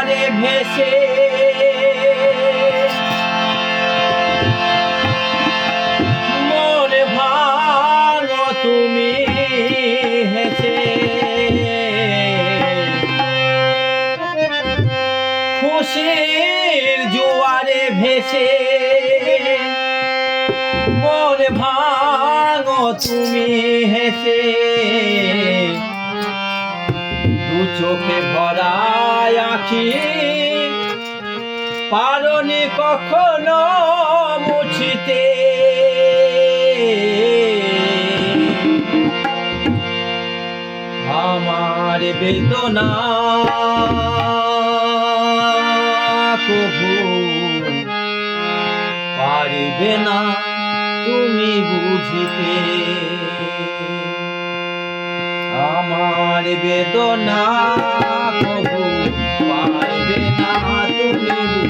জোয়ারে ভেসে। মনে ভাঙো তুমি হেসে। খুশির জোয়ারে ভেসে। মনে ভাঙো তুমি হেসে। চোখে ভরায় আখি। পারনি কখনো মুছিতে। আমার বেদনা কবু পারিবে না তুমি বুঝিতে। আমার বেদনা কবু পারবে না তুমি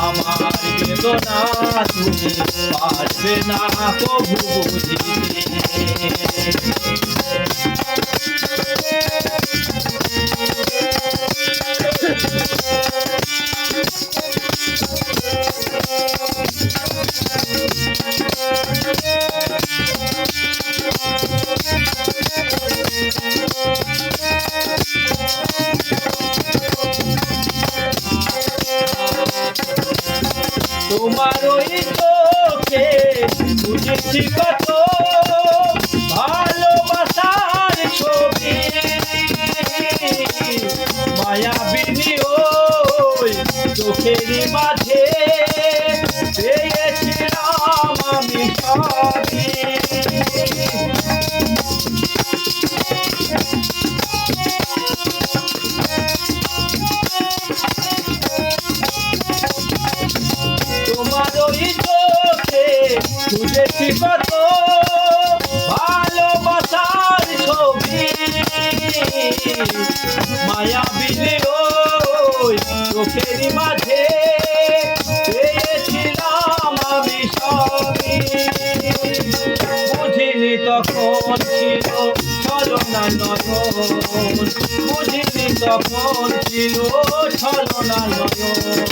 আমার বেদনা তুমি পারবে না কবু বুঝিতে তোমার ওই চোখে বুঝেছি কত ভালোবাসার ছবি। মায়াবিনী ওই চোখেরই মাঝে খুঁজেছি কত ভালোবাসার ছবি। মায়া বিলে চোখের মাঝে পেয়েছিলাম আমি সবই। বুঝিনি তখন ছিল ছলনা নয়ন। বুঝিনি তখন ছিল ছলনা নয়ন।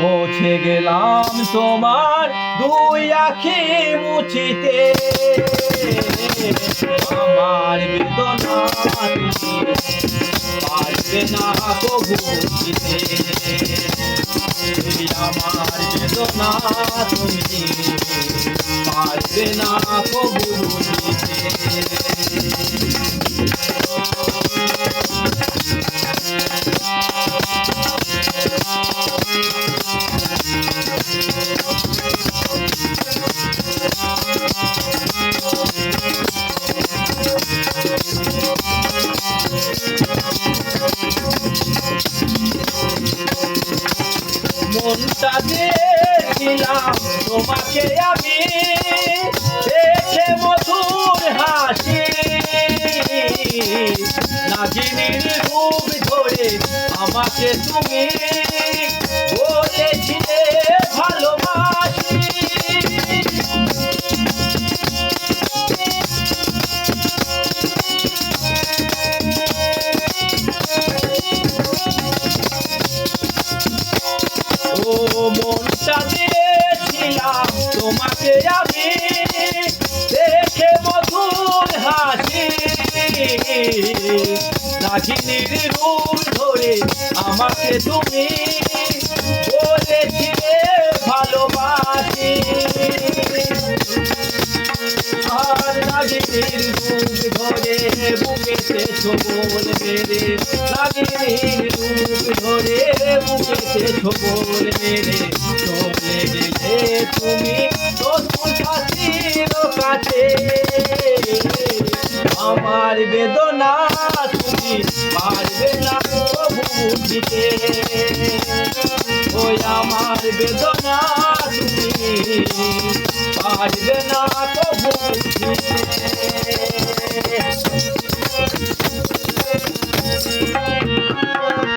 মুছে গেলাম তোমার দুই আখি মুছিতে। আমার বেদনা পারবে না কবু বুঝিতে আমার বেদনা তুমি পারবে না কবু দিয়েছিলাম তোমাকে আমি। দেখে মধুর হাসি। নাজিনীর রূপ ধরে আমাকে তুমি বলেছিলে ভালোবাসি। মন সাজিয়েছিলাম তোমাকে আমি দেখে মধুর হাসি। নাগিনীর রূপ ধরে আমাকে তুমি রূপ ধরে বুকেতে ছবল মেরে নাগিনীর রূপ ধরে বুকেতে ছবল মেরে চলে গেলে তুমি কাছে আমার বেদনা তুমি পারবে না বুঝিতে। ওই আমার বেদনা তুমি পারবে না por ti.